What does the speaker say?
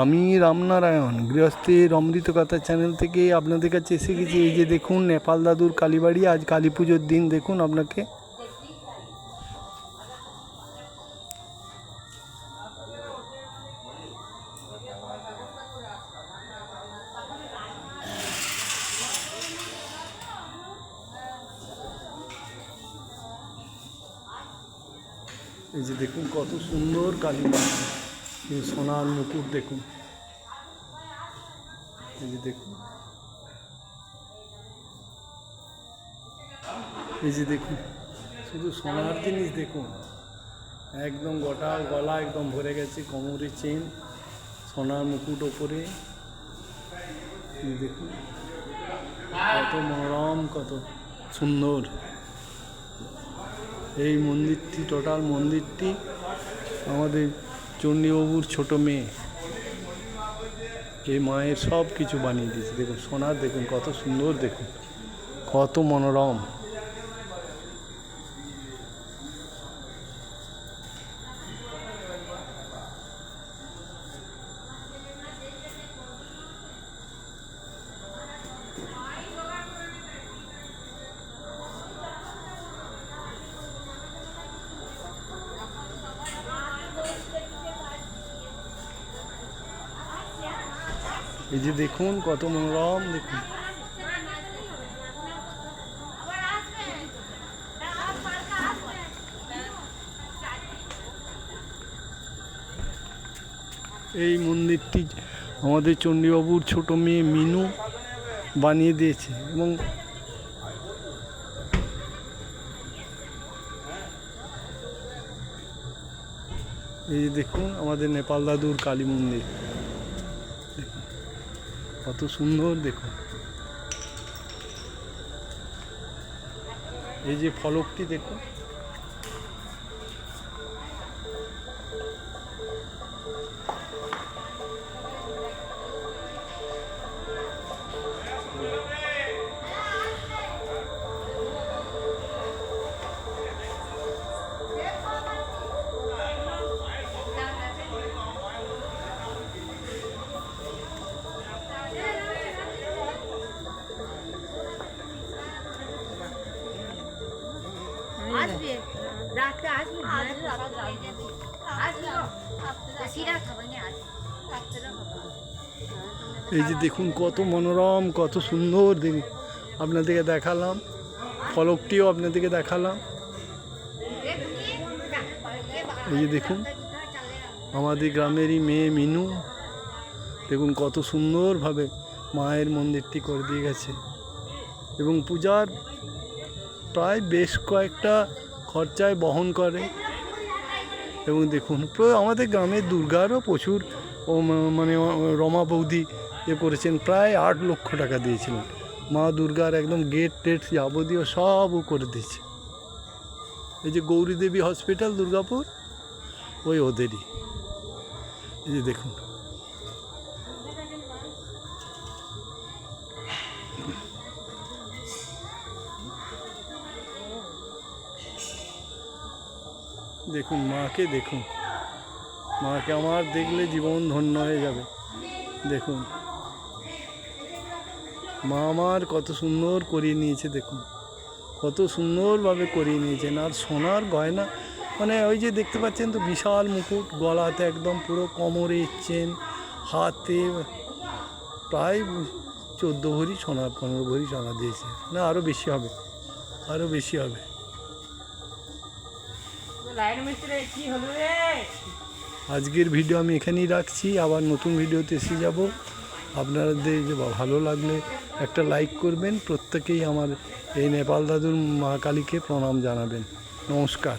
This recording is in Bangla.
আমি রামনারায়ণ গৃহস্থের অমৃত কথা চ্যানেল থেকে আপনাদের কাছে এসে গেছি। এই যে দেখুন, নেপাল দাদুর কালীবাড়ি, আজ কালী পুজোর দিন। দেখুন আপনাকে। এই যে দেখুন, কত সুন্দর কালীবাড়ি। সোনার মুকুট দেখুন। এই যে দেখুন। এই যে দেখুন, শুধু সোনার জিনিস দেখুন। একদম গোটা গলা একদম ভরে গেছে, কোমরে চেন, সোনার মুকুট ওপরে। দেখুন, কত মনোরম, কত সুন্দর। এই মন্দিরটি, টোটাল মন্দিরটি আমাদের চণ্ডীবাবুর ছোট মেয়ে। এই মায়ের সব কিছু বানিয়ে দিয়েছে। দেখুন সোনার দেখুন, কত সুন্দর, দেখুন, কত মনোরম। এই যে দেখুন কত মনোরম, দেখুন। এই মন্দিরটি আমাদের চণ্ডীবাবুর ছোট মেয়ে মিনু বানিয়ে দিয়েছে এবং এই দেখুন আমাদের নেপাল দাদুর কালী মন্দির। কত সুন্দর দেখো এই যে ফলকটি দেখুন। এই যে দেখুন কত মনোরম, কত সুন্দর দেখুন আপনাদেরকে দেখালাম। ফলকটিও আপনাদেরকে দেখালাম। এই যে দেখুন, আমাদের গ্রামেরই মেয়ে মিনু। দেখুন কত সুন্দরভাবে মায়ের মন্দিরটি করে দিয়ে গেছে। এবং পূজার প্রায় বেশ কয়েকটা খরচায় বহন করে। এবং দেখুন আমাদের গ্রামের দুর্গারও প্রচুর মানে রমা বৌদি এ করেছেন, প্রায় আট লক্ষ টাকা দিয়েছিলেন। মা দুর্গার একদম গেট টেট যাবতীয় সবও করে দিয়েছে। এই যে গৌরী দেবী হসপিটাল দুর্গাপুর, ওই ওদেরই। এই যে দেখুন দেখুন, মাকে দেখুন। মাকে আমার দেখলে জীবন ধন্য হয়ে যাবে। দেখুন। মা আমার কত সুন্দর করিয়ে নিয়েছে, দেখুন। কত সুন্দরভাবে করিয়ে নিয়েছেন আর সোনার গয়না মানে ওই যে দেখতে পাচ্ছেন তো, বিশাল মুকুট, গলাতে একদম পুরো কোমরে চেন, হাতে প্রায় চোদ্দ ভরি সোনা পনেরো ভরি সোনা দিয়েছে। না আরও বেশি হবে আরও বেশি হবে। আজকের ভিডিও আমি এখানেই রাখছি। আবার নতুন ভিডিওতে এসে যাব। আপনাদের ভালো লাগলে একটা লাইক করবেন। প্রত্যেকেই আমার এই নেপাল দাদুর মা কালীকে প্রণাম জানাবেন। নমস্কার।